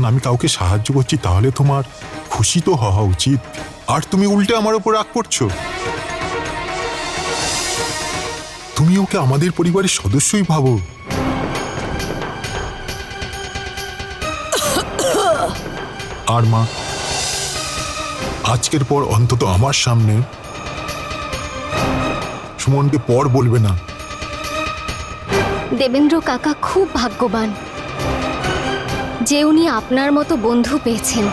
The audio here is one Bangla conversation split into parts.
যখন আমি কাউকে সাহায্য করছি, তাহলে তোমার খুশি তো হওয়া উচিত। আর তুমি উল্টে আমার ওপর রাগ করছ। তুমি ওকে আমাদের পরিবারের সদস্যই ভাবো। আর মা, আজকের পর অন্তত আমার সামনে সুমনকে পর বলবে না। দেবেন্দ্র কাকা খুব ভাগ্যবান। যে উনি আপনার মতো বন্ধু পেয়েছেন।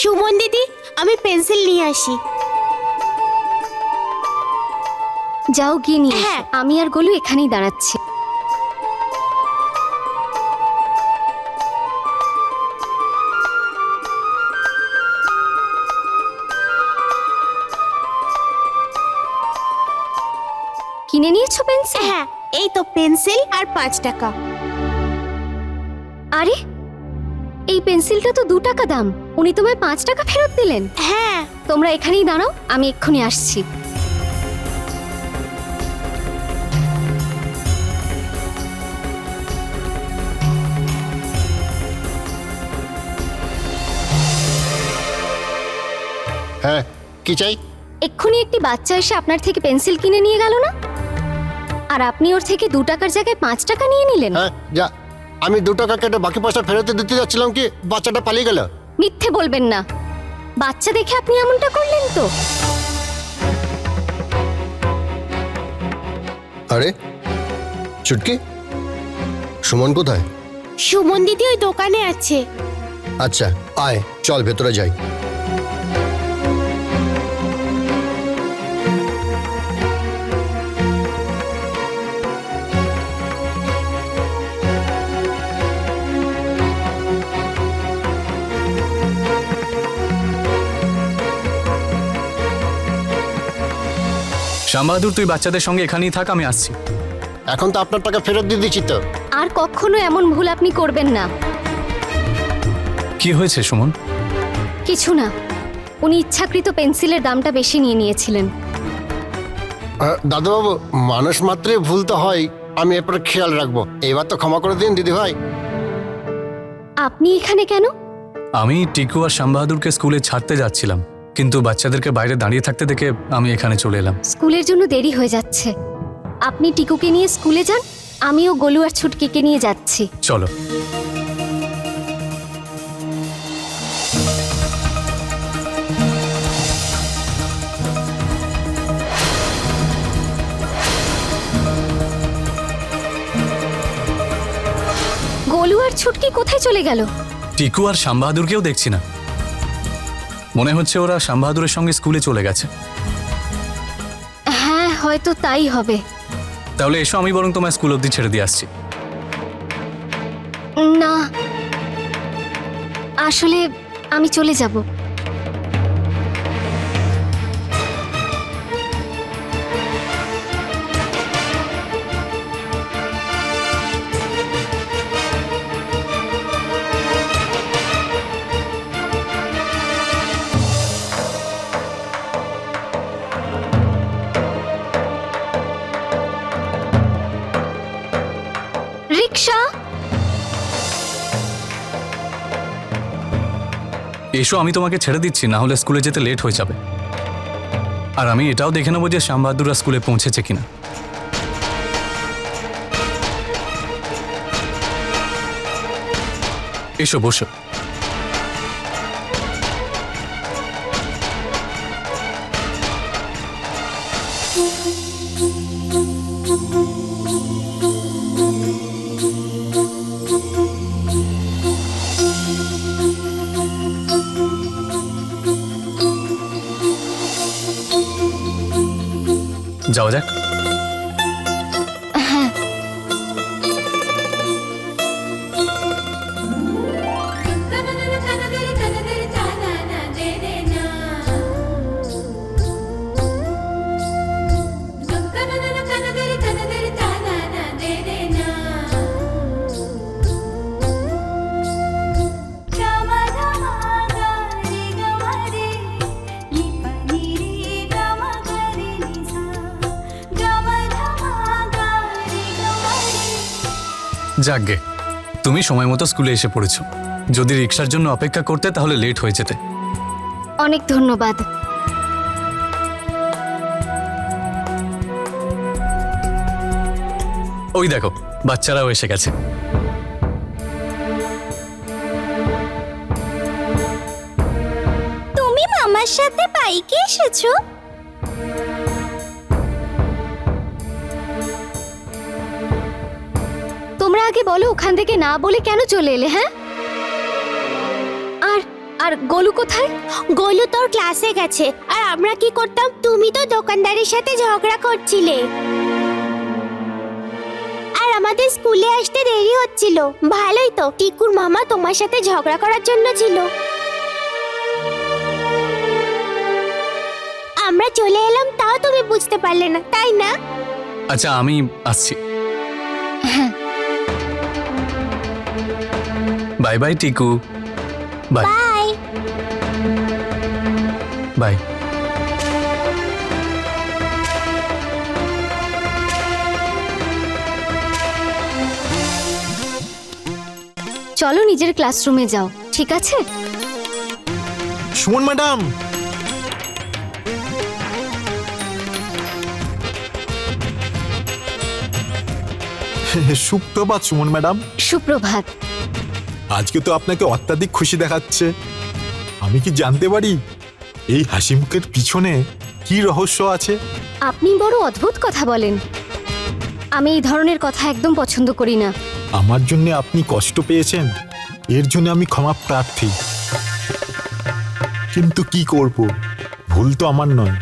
সুমন দিদি আমি পেন্সিল নিয়ে আসি। যাও গিয়ে নিয়ে এসো। হ্যাঁ। আমি আর গোলু এখানেই দাঁড়াচ্ছি। কিনে নিয়েছো পেন্সিল? হ্যাঁ এই তো পেন্সিল আর পাঁচ টাকা। আরে এই পেন্সিলটা তো দু টাকা দাম। উনি তোমায় পাঁচ টাকা ফেরত দিলেন। হ্যাঁ। তোমরা এখানেই দাঁড়াও আমি এক্ষুনি আসছি। কি চাই? এক্ষুনি একটি বাচ্চা এসে আপনার থেকে পেন্সিল কিনে নিয়ে গেল না? আর আপনি ওর থেকে দু টাকার জায়গায় পাঁচ টাকা নিয়ে নিলেন। হ্যাঁ যা। আমি দু টাকা কেটে বাকি পয়সা ফেরত দিতে যাচ্ছিলাম কি? বাচ্চাটা পালিয়ে গেল। মিথ্যে বলবেন না। বাচ্চা দেখে আপনি এমনটা করলেন তো? আরে চুটকি সুমন কোথায়? সুমন দিদি ওই দোকানে আছে। আচ্ছা আয় চল ভেতরে যাই। শ্যামবাহাদুর তুই বাচ্চাদের সঙ্গে এখানেই থাক আমি আসছি। এখন তো আপনার টাকা ফেরত দিয়ে দিচ্ছি তো। আর কখনো এমন ভুল আপনি করবেন না। কি হয়েছে সুমন? কিছু না। উনি ইচ্ছাকৃত পেন্সিলের দামটা বেশি নিয়ে নিয়েছিলেন। আহ, দাদুবাবু মানুষ মাত্রই ভুল তো হয় আমি এরপরে খেয়াল রাখব। এবার তো ক্ষমা করে দিন দিদি ভাই আপনি এখানে কেন? আমি টিকু আর শ্যামবাহাদুরকে স্কুলে ছাড়তে যাচ্ছিলাম। কিন্তু বাচ্চাদেরকে বাইরে দাঁড়িয়ে থাকতে দেখে আমি এখানে চলে এলাম। স্কুলের জন্য দেরি হয়ে যাচ্ছে। আপনি টিকুকে নিয়ে স্কুলে যান আমিও গোলু আর ছুটকিকে নিয়ে যাচ্ছি। চলো। গোলু আর ছুটকি কোথায় চলে গেল? টিকু আর শ্যামবাহাদুরকেও দেখছি না। মনে হচ্ছে ওরা শ্যামবাহাদুরের সঙ্গে স্কুলে চলে গেছে। হ্যাঁ হয়তো তাই হবে। তাহলে এসো আমি বরং তোমায় স্কুল অবধি ছেড়ে দিয়ে আসছি। না। আসলে আমি চলে যাব। এসো, আমি তোমাকে ছেড়ে দিচ্ছি, না হলে স্কুলে যেতে লেট হয়ে যাবে। আর আমি এটাও দেখে নেব যে শ্যামবাহাদুররা স্কুলে পৌঁছেছে কিনা। এসো, বসো। যাকগে তুমি সময় মতো স্কুলে এসে পড়েছো। যদি রিক্সার জন্য অপেক্ষা করতে তাহলে লেট হয়ে যেতে। অনেক ধন্যবাদ। ওই দেখো বাচ্চারাও এসে গেছে। তুমি মামার সাথে বাইকে এসেছ? আগে বলো ওখান থেকে না বলে কেন চলে এলে হ্যাঁ? আর আর গোলু কোথায়? গোলু তোর ক্লাসে গেছে। আর আমরা কি করতাম? তুমি তো দোকানদারের সাথে ঝগড়া করছিলে। আর আমাদের স্কুলে আসতে দেরি হচ্ছিল। ভালোই তো টিকুর মামা তোমার সাথে ঝগড়া করার জন্য ছিল। আমরা চলে এলাম তাও তুমি বুঝতে পারলে না তাই না? আচ্ছা আমি আসছি। Bye bye Tiku bye bye bye চলো নিজের ক্লাসরুমে যাও ঠিক আছে? সুমন ম্যাডাম! সুপ্রভাত সুমন ম্যাডাম। সুপ্রভাত। আজকে তো আপনাকে অত্যাধিক খুশি দেখাচ্ছে। আমি কি জানতে পারি এই হাসি মুখের পিছনে কি রহস্য আছে? আপনি বড় অদ্ভুত কথা বলেন। আমি এই ধরনের কথা একদম পছন্দ করি না। আমার জন্য আপনি কষ্ট পেয়েছেন। এর জন্য আমি ক্ষমা প্রার্থী। কিন্তু কি করব? ভুল তো আমার নয়।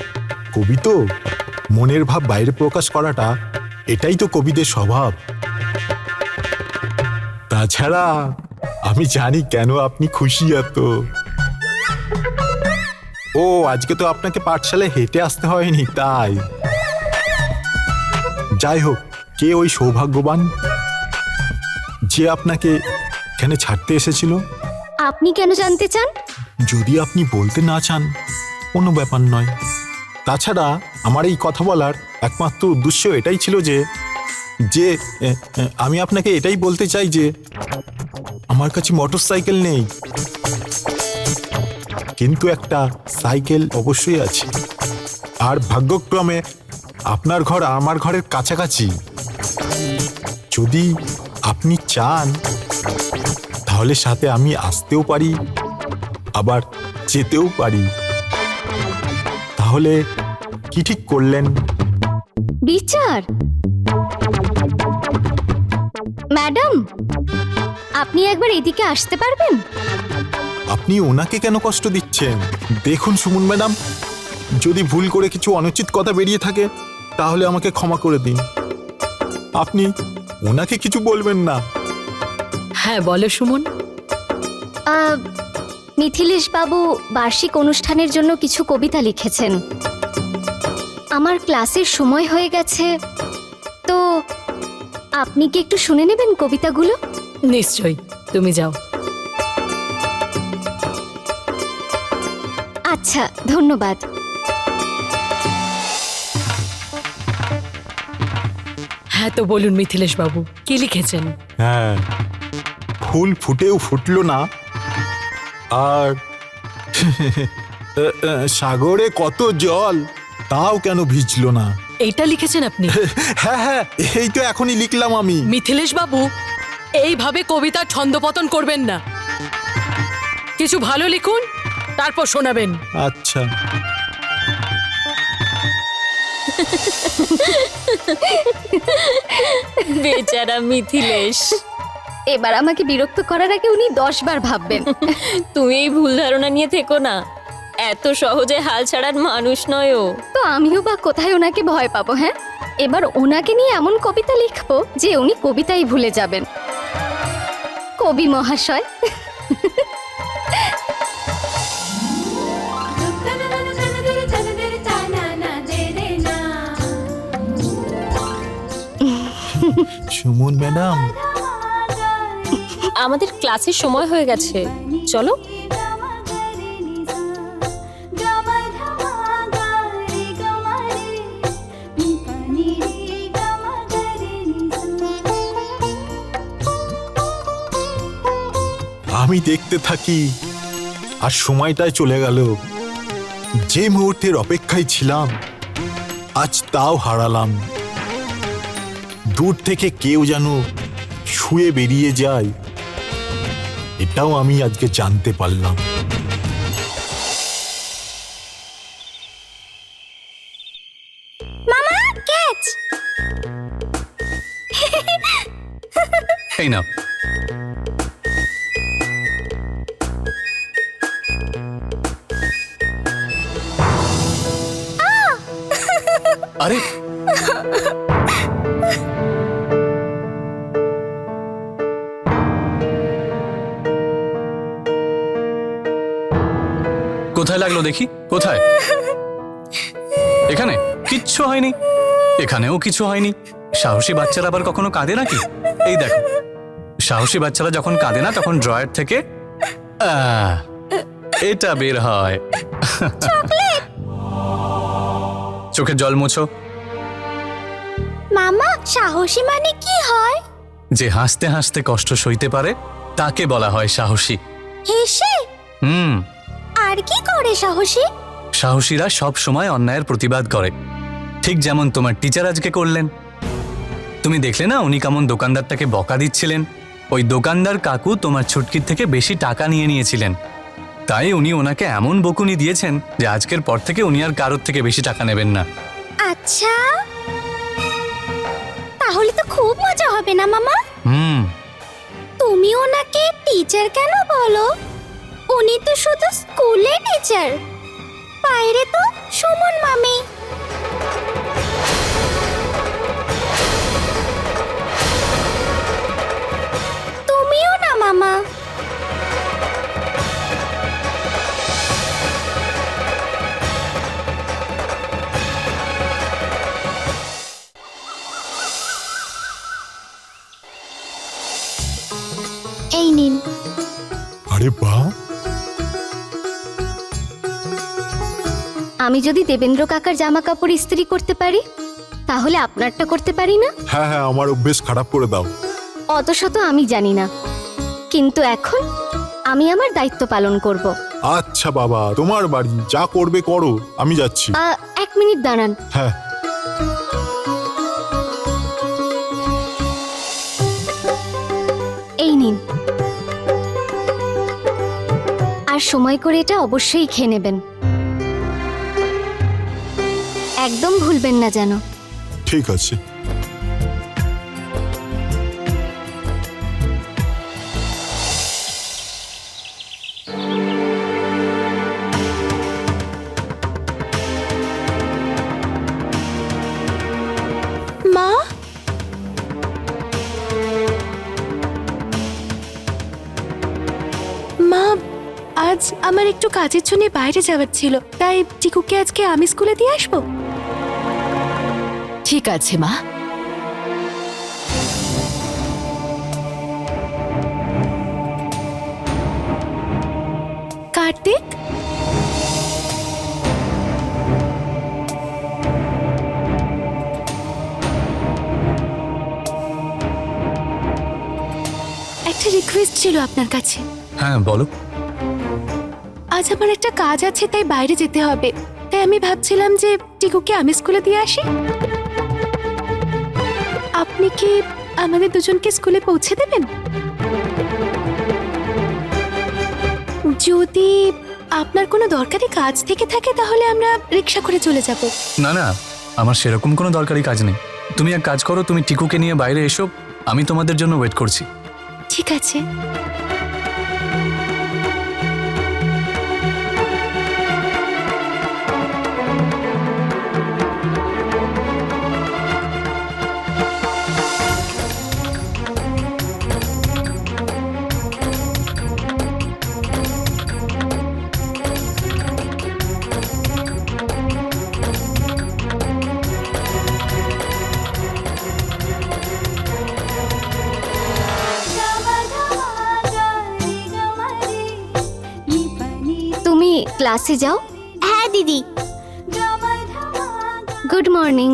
কবি তো? মনের ভাব বাইরে প্রকাশ করাটা এটাই তো কবিদের স্বভাব। তাছাড়া আমি জানি কেন আপনি খুশি এত। ও আজকে তো আপনাকে পাঠশালায় হেঁটে আসতে হয়নি তাই। যাই হোক কে ওই সৌভাগ্যবান? যে আপনাকে এখানে ছাড়তে এসেছিল? আপনি কেন জানতে চান? যদি আপনি বলতে না চান কোনো ব্যাপার নয়। তাছাড়া আমার এই কথা বলার একমাত্র উদ্দেশ্য এটাই ছিল যে যে আমি আপনাকে এটাই বলতে চাই যে আমার কাছে মোটর সাইকেল নেই। কিন্তু একটা সাইকেল অবশ্যই আছে। আর ভাগ্যক্রমে আপনার ঘর আমার ঘরের কাছাকাছি। যদি আপনি চান, তাহলে সাথে আমি আসতেও পারি, আবার যেতেও পারি। তাহলে কি ঠিক করলেন? বিচার। ম্যাডাম আপনি একবার এদিকে আসতে পারবেন? আপনি ওনাকে কেন কষ্ট দিচ্ছেন? দেখুন সুমন ম্যাডাম যদি ভুল করে কিছু অনুচিত কথা বেরিয়ে থাকে তাহলে আমাকে ক্ষমা করে দিন। আপনি ওনাকে কিছু বলবেন না। হ্যাঁ বলো সুমন। আহ, মিথিলেশ বাবু বার্ষিক অনুষ্ঠানের জন্য কিছু কবিতা লিখেছেন। আমার ক্লাসের সময় হয়ে গেছে তো আপনি কি একটু শুনে নেবেন কবিতাগুলো? নিশ্চয়ই তুমি যাও। আচ্ছা ধন্যবাদ। হ্যাঁ তো বলুন মিথিলেশ বাবু কি লিখেছেন? হ্যাঁ ফুল ফুটেও ফুটলো না। আর সাগরে কত জল তাও কেন ভিজলো না? এইটা লিখেছেন আপনি? হ্যাঁ হ্যাঁ এই তো এখনই লিখলাম আমি। মিথিলেশ বাবু এইভাবে কবিতার ছন্দপতন করবেন না। কিছু ভালো লিখুন তারপর শোনাবেন। আচ্ছা। বেচারা মিথিলেশ। এবার আমাকে বিরক্ত করার আগে উনি দশ বার ভাববেন। তুমি এই ভুল ধারণা নিয়ে থেকো না। এত সহজে হাল ছাড়ার মানুষ নয় ও। তো আমিও বা কোথায় ওনাকে ভয় পাবো হ্যাঁ? এবার ওনাকে নিয়ে এমন কবিতা লিখব যে উনি কবিতাই ভুলে যাবেন। কবি মহাশয়। সুমন ম্যাডাম। আমাদের ক্লাসের সময় হয়ে গেছে। চলো। আমি দেখতে থাকি। আর সময়টায় চলে গেল। যে মুহূর্তের অপেক্ষায় ছিলাম আজ তাও হারালাম। দূর থেকে কেউ যেন শুয়ে বেরিয়ে যায় এটাও আমি আজকে জানতে পারলাম। মামা ক্যাচ! এই না আরে। কোথায় লাগল দেখি? কোথায়? এখানে? কিচ্ছু হয়নি। এখানেও কিছু হয়নি। সাহসী বাচ্চারা আবার কখনো কাঁদে নাকি? এই দেখো। সাহসী বাচ্চারা যখন কাঁদে না, তখন ড্রয়ার থেকে এটা বের হয়। চোখের জল মুছো। মামা সাহসী মানে কি হয়? যে হাসতে হাসতে কষ্ট সইতে পারে তাকে বলা হয় সাহসী। হেসে? হুম। আর কি করে সাহসী? সাহসীরা সব সময় অন্যায়ের প্রতিবাদ করে। ঠিক যেমন তোমার টিচার আজকে করলেন। তুমি দেখলে না উনি কেমন দোকানদারটাকে বকা দিচ্ছিলেন? ওই দোকানদার কাকু তোমার ছুটকির থেকে বেশি টাকা নিয়ে নিয়েছিলেন। তাই উনি ওনাকে এমন বকুনি দিয়েছেন যে আজকের পর থেকে উনি আর কারোর থেকে বেশি টাকা নেবেন না। আচ্ছা। তাহলে তো খুব মজা হবে না মামা? হুম। তুমি ওনাকে টিচার কেন বলো? উনি তো শুধু স্কুলে টিচার বাইরে তো সুমন মামি বাহ আমি যদি দেবেন্দ্র কাকার জামা কাপড় ইস্ত্রি করতে পারি তাহলে আপনারটা করতে পারি না? হ্যাঁ হ্যাঁ আমার অভ্যেস খারাপ করে দাও। অত শত আমি জানি না। কিন্তু এখন আমি আমার দায়িত্ব পালন করব। আচ্ছা বাবা তোমার বাড়ি যা করবে করো আমি যাচ্ছি। আ, এক মিনিট দাঁড়ান। হ্যাঁ। এই নিন। আর সময় করে এটা অবশ্যই খেয়ে নেবেন। একদম ভুলবেন না যেন। ঠিক আছে। আজ আমার একটু কাজের জন্য বাইরে যাওয়ার ছিল। তাই টিকুকে আজকে আমি স্কুলে দিয়ে আসব। ঠিক আছে মা। কার্তিক? একটা রিকোয়েস্ট ছিল আপনার কাছে। হ্যাঁ বলো। আজ আমার একটা কাজ আছে তাই বাইরে যেতে হবে। তাই আমি ভাবছিলাম যে টিকুকে আমি স্কুলে দিয়ে আসি। আপনি কি আমাদের দুজনকে স্কুলে পৌঁছে দেবেন? যদি আপনার কোনো দরকারি কাজ থেকে থাকে তাহলে আমরা রিক্সা করে চলে যাব। না না আমার সেরকম কোনো দরকারি কাজ নেই। তুমি এক কাজ করো তুমি টিকুকে নিয়ে বাইরে এসো আমি তোমাদের জন্য ওয়েট করছি। ঠিক আছে। ক্লাসে যাও? হ্যাঁ দিদি। গুড মর্নিং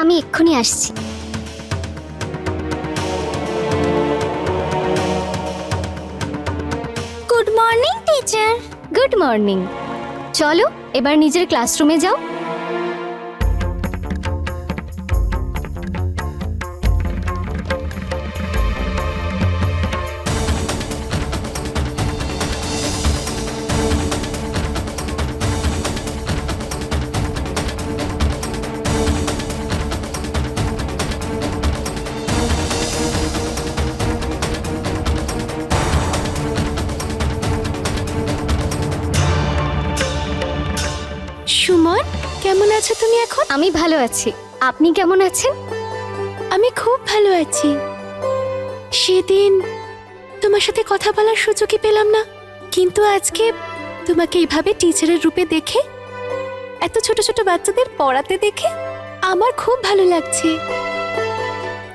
আমি এক্ষুনি আসছি। Good morning teacher good morning চলো, এবার নিজের ক্লাসরুমে যাও। সুমন কেমন আছো তুমি এখন? আমি ভালো আছি। আপনি কেমন আছেন? আমি খুব ভালো আছি। সেদিন তোমার সাথে কথা বলার সুযোগই পেলাম না। কিন্তু আজকে তোমাকে এইভাবে টিচারের রূপে দেখে এত ছোট ছোট বাচ্চাদের পড়াতে দেখে আমার খুব ভালো লাগছে।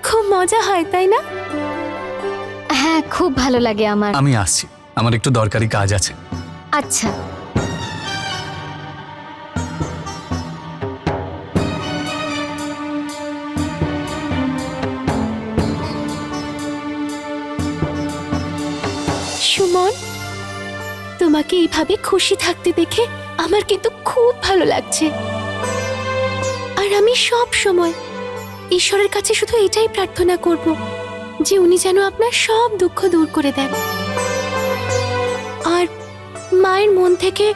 খুব মজা হয় তাই না? হ্যাঁ খুব ভালো লাগে আমার। আমি আসছি। আমার একটু দরকারি কাজ আছে। আচ্ছা। সুমন, তোমাকে এইভাবে খুশি থাকতে দেখে আমার কিন্তু খুব ভালো লাগছে। আর আমি সব সময় ঈশ্বরের কাছে শুধু এটাই প্রার্থনা করব যে উনি যেন আপনার সব দুঃখ দূর করে দেন। আর মায়ের মন থেকে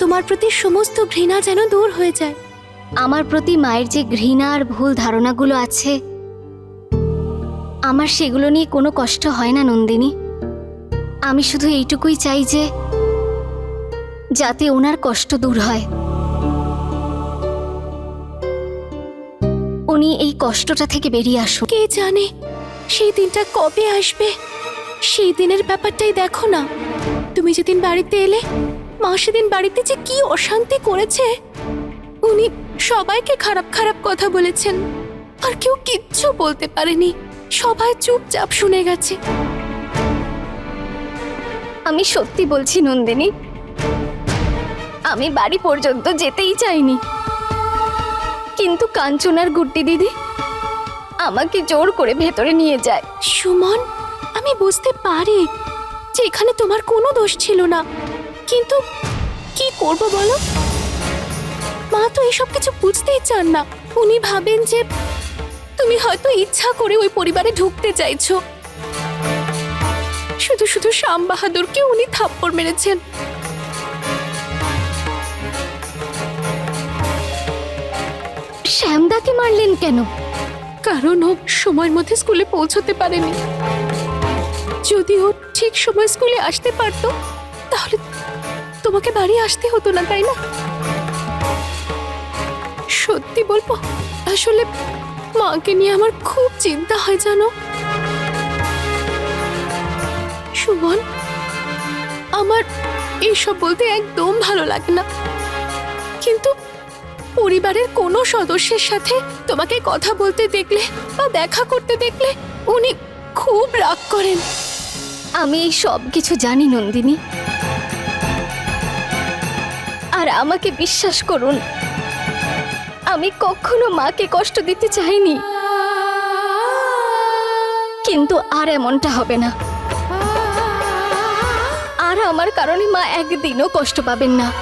তোমার প্রতি সমস্ত ঘৃণা যেন দূর হয়ে যায়। আমার প্রতি মায়ের যে ঘৃণা আর ভুল ধারণাগুলো আছে, আমার সেগুলো নিয়ে কোনো কষ্ট হয় না, নন্দিনী। আমি শুধু এইটুকুই চাই যে যাতে ওনার কষ্ট দূর হয়। উনি এই কষ্টটা থেকে বেরিয়ে আসুন। কে জানে সেই দিনটা কবে আসবে? সেই দিনের ব্যাপারটাই দেখো না। তুমি যেদিন বাড়িতে এলে, মা সেদিন বাড়িতে যে কি অশান্তি করেছে, উনি সবাইকে খারাপ খারাপ কথা বলেছেন। আর কেউ কিচ্ছু বলতে পারেনি। সবাই চুপচাপ শুনে গেছে। আমি সত্যি বলছি, নন্দিনী। আমি বাড়ি পর্যন্ত যেতেই চাইনি। কিন্তু কাঞ্চনার গুড্ডি দিদি আমাকে জোর করে ভেতরে নিয়ে যায়। সুমন, আমি বুঝতে পারি যে এখানে তোমার কোনো দোষ ছিল না। কিন্তু কি করব বলো? মা তো এসব কিছু বুঝতেই চান না। উনি ভাবেন যে তুমি হয়তো ইচ্ছা করে ওই পরিবারে ঢুকতে চাইছো। শুধু শুধু শ্যাম বাহাদুরকে উনি থাপ্পড় মেরেছেন। শ্যামদাকে মারলেন কেন? কারণ ও সময়ের মধ্যে স্কুলে পৌঁছতে পারেনি। যদি ও ঠিক সময় স্কুলে আসতে পারতো তাহলে তোমাকে বাড়ি আসতে হতো না তাই না? সত্যি বলব আসলে মাকে নিয়ে আমার খুব চিন্তা হয় জানো? সুমন, আমার এইসব বলতে একদম ভালো লাগে না। কিন্তু পরিবারের কোনো সদস্যের সাথে তোমাকে কথা বলতে দেখলে বা দেখা করতে দেখলে উনি খুব রাগ করেন। আমি এই সব কিছু জানি, নন্দিনী। আর আমাকে বিশ্বাস করুন, আমি কখনো মাকে কষ্ট দিতে চাইনি। কিন্তু আর এমনটা হবে না। আর আমার কারণে মা একদিনও কষ্ট পাবেন না।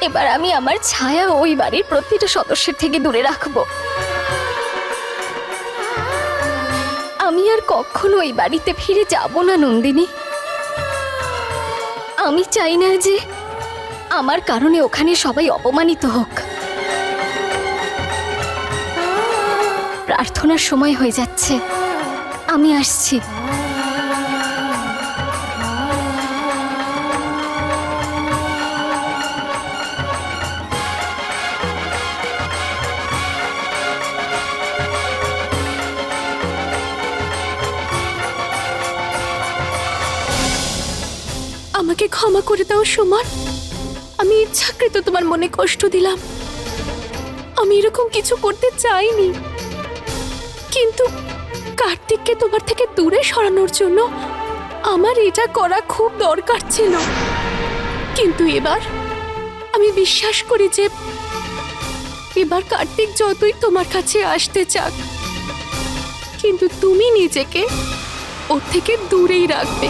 এবার আমি আমার ছায়া ওই বাড়ির প্রতিটা সদস্যের থেকে দূরে রাখব। আমি আর কখনো ওই বাড়িতে ফিরে যাব না, নন্দিনী। আমি চাই না যে আমার কারণে ওখানে সবাই অপমানিত হোক। প্রার্থনার সময় হয়ে যাচ্ছে। আমি আসছি। ক্ষমা করে দাও, সুমন। আমি ইচ্ছাকৃত তোমার মনে কষ্ট দিলাম। আমি এরকম কিছু করতে চাইনি। কিন্তু কার্তিককে তোমার থেকে দূরে সরানোর জন্য আমার এটা করা খুব দরকার ছিল। কিন্তু এবার আমি বিশ্বাস করি যে এবার কার্তিক যতই তোমার কাছে আসতে চাক, কিন্তু তুমি নিজেকে ওর থেকে দূরেই রাখবে।